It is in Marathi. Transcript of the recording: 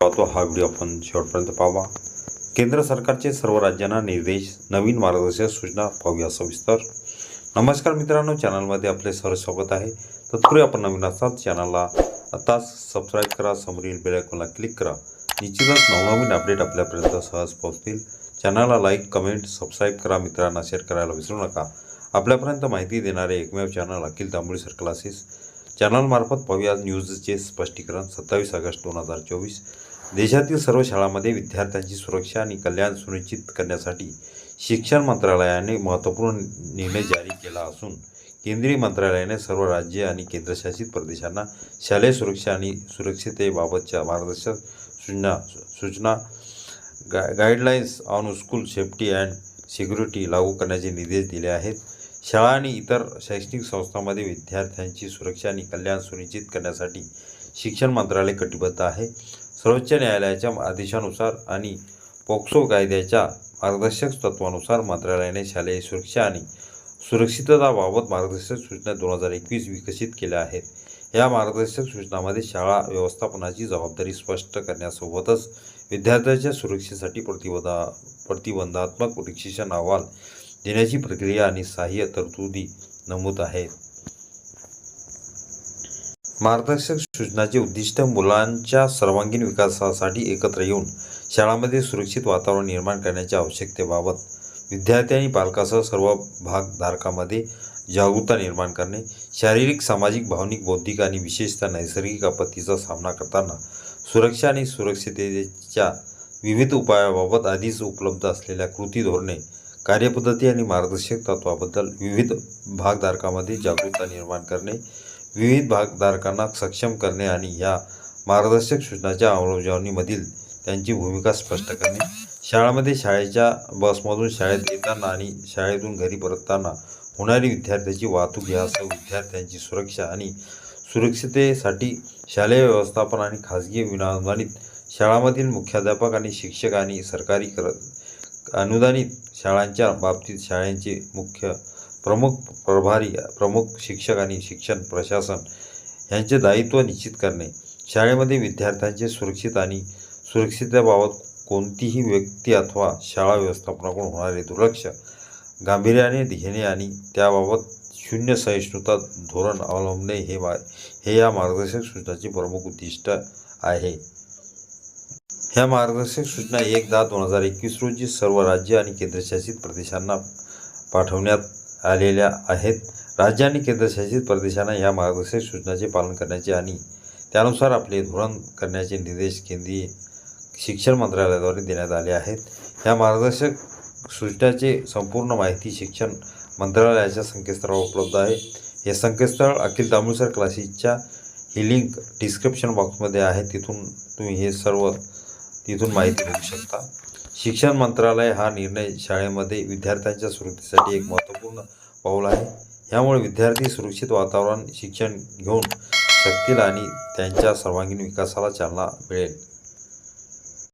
पाहतो. हा व्हिडिओ आपण शेवटपर्यंत पाहावा. केंद्र सरकारचे सर्व राज्यांना निर्देश नवीन मार्गदर्शक सूचना पाहूया सविस्तर. नमस्कार मित्रांनो चॅनलमध्ये आपले सर स्वागत आहे. तत्पूर्वी आपण नवीन असाल चॅनलला आताच सबस्क्राईब करा समोरील बेलायकॉनला क्लिक करा. निश्चितच नवनवीन अपडेट आपल्यापर्यंत सहज पोहोचतील. चॅनलला लाईक कमेंट सबस्क्राईब करा मित्रांना शेअर करायला विसरू नका. आपल्यापर्यंत माहिती देणारे एकमेव channel Akhil Tamboli sir classes चॅनलमार्फत पाहूया न्यूजचे स्पष्टीकरण सत्तावीस ऑगस्ट दोन हजार चोवीस. देशातील सर्व शाळांमध्ये विद्यार्थ्यांची सुरक्षा आणि कल्याण सुनिश्चित करण्यासाठी शिक्षण मंत्रालयाने महत्त्वपूर्ण निर्णय जारी केला असून केंद्रीय मंत्रालयाने सर्व राज्ये आणि केंद्रशासित प्रदेशांना शालेय सुरक्षा आणि सुरक्षिततेबाबतच्या मार्गदर्शक सूचना सूचना गा guidelines on school safety and security लागू करण्याचे निर्देश दिले आहेत. शाळा आणि इतर शैक्षणिक संस्थांमध्ये विद्यार्थ्यांची सुरक्षा आणि कल्याण सुनिश्चित करण्यासाठी शिक्षण मंत्रालय कटिबद्ध आहे. सर्वोच्च न्यायालयाच्या आदेशानुसार आणि पोक्सो कायद्याच्या मार्गदर्शक तत्वानुसार मंत्रालयाने शालेय सुरक्षा आणि सुरक्षितताबाबत मार्गदर्शक सूचना दोन हजार एकवीस विकसित केल्या आहेत. या मार्गदर्शक सूचनामध्ये शाळा व्यवस्थापनाची जबाबदारी स्पष्ट करण्यासोबतच विद्यार्थ्यांच्या सुरक्षेसाठी प्रतिबंधा प्रतिबंधात्मक प्रशिक्षण अहवाल देण्याची प्रक्रिया आणि सहाय्य तरतुदी नमूद आहेत. मार्गदर्शक सूचनाचे उद्दिष्ट मुलांच्या सर्वांगीण विकासासाठी एकत्र येऊन शाळांमध्ये सुरक्षित वातावरण निर्माण करण्याच्या आवश्यकतेबाबत विद्यार्थी आणि पालकासह सर्व भागधारकामध्ये जागरूकता निर्माण करणे शारीरिक सामाजिक भावनिक बौद्धिक आणि विशेषतः नैसर्गिक आपत्तीचा सामना करताना सुरक्षा आणि सुरक्षिततेच्या विविध उपायाबाबत आधीच उपलब्ध असलेल्या कृती धोरणे कार्यपद्धती आणि मार्गदर्शक तत्वाबद्दल विविध भागधारकामध्ये जागरूकता निर्माण करणे विविध भागधारकांना सक्षम करणे आणि या मार्गदर्शक सूचनाच्या अंमलबजावणीमधील त्यांची भूमिका स्पष्ट करणे. शाळामध्ये शाळेच्या बसमधून शाळेत येताना आणि शाळेतून घरी परतताना होणारी विद्यार्थ्याची वाहतूक यासह विद्यार्थ्यांची सुरक्षा आणि सुरक्षिततेसाठी शालेय व्यवस्थापन आणि खाजगी विनाअनुदानित शाळांमधील मुख्याध्यापक आणि शिक्षक आणि सरकारी कर अनुदानित शाळांच्या बाबतीत शाळांचे मुख्य प्रमुख प्रभारी प्रमुख शिक्षक आणि शिक्षण प्रशासन यांचे दायित्व निश्चित करणे. शाळेमध्ये विद्यार्थ्यांचे सुरक्षित आणि सुरक्षिततेबाबत कोणतीही व्यक्ती अथवा शाळा व्यवस्थापनाकडून होणारे दुर्लक्ष गांभीर्याने घेणे आणि त्याबाबत शून्य सहिष्णुता धोरण अवलंबणे हे मा हे या मार्गदर्शक सूचनाचे प्रमुख उद्दिष्ट आहे. ह्या मार्गदर्शक सूचना एक दहा दोन हजार एकवीस रोजी सर्व राज्य आणि केंद्रशासित प्रदेशांना पाठवण्यात आलेल्या आहेत. राज्य आणि केंद्रशासित प्रदेशांना या मार्गदर्शक सूचनाचे पालन करण्याचे आणि त्यानुसार आपले धोरण करण्याचे निर्देश केंद्रीय शिक्षण मंत्रालयाद्वारे देण्यात आले आहेत. या मार्गदर्शक सूचनाचे संपूर्ण माहिती शिक्षण मंत्रालयाच्या संकेतस्थळावर उपलब्ध आहे. हे संकेतस्थळ अखिल तामिळसर क्लासेसच्या ही लिंक डिस्क्रिप्शन बॉक्समध्ये आहे. तिथून तुम्ही हे सर्व तिथून माहिती घेऊ शकता. शिक्षण मंत्रालय हा निर्णय शाळेमध्ये विद्यार्थ्यांच्या सुरक्षेसाठी एक महत्त्वपूर्ण पाऊल आहे. यामुळे विद्यार्थी सुरक्षित वातावरण शिक्षण घेऊन शकतील आणि त्यांच्या सर्वांगीण विकासाला चालना मिळेल.